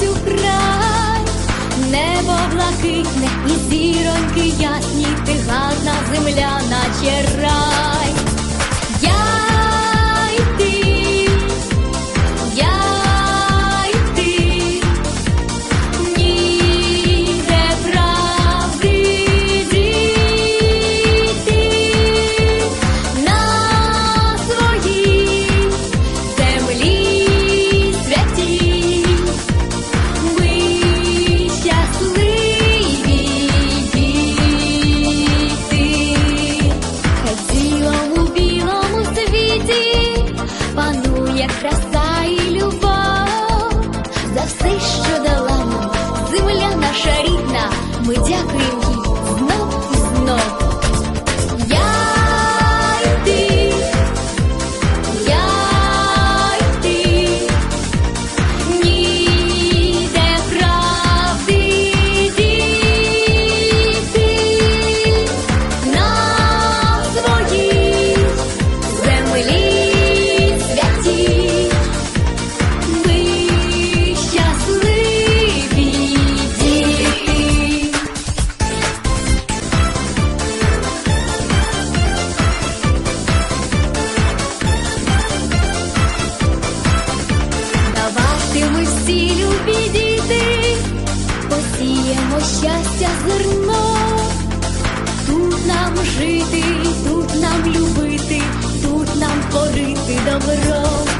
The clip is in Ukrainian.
цю край, небо блакитне і зіроньки ясні, ти гарна земля, наче рай. Щастя зерно, тут нам жити, тут нам любити, тут нам творити добро.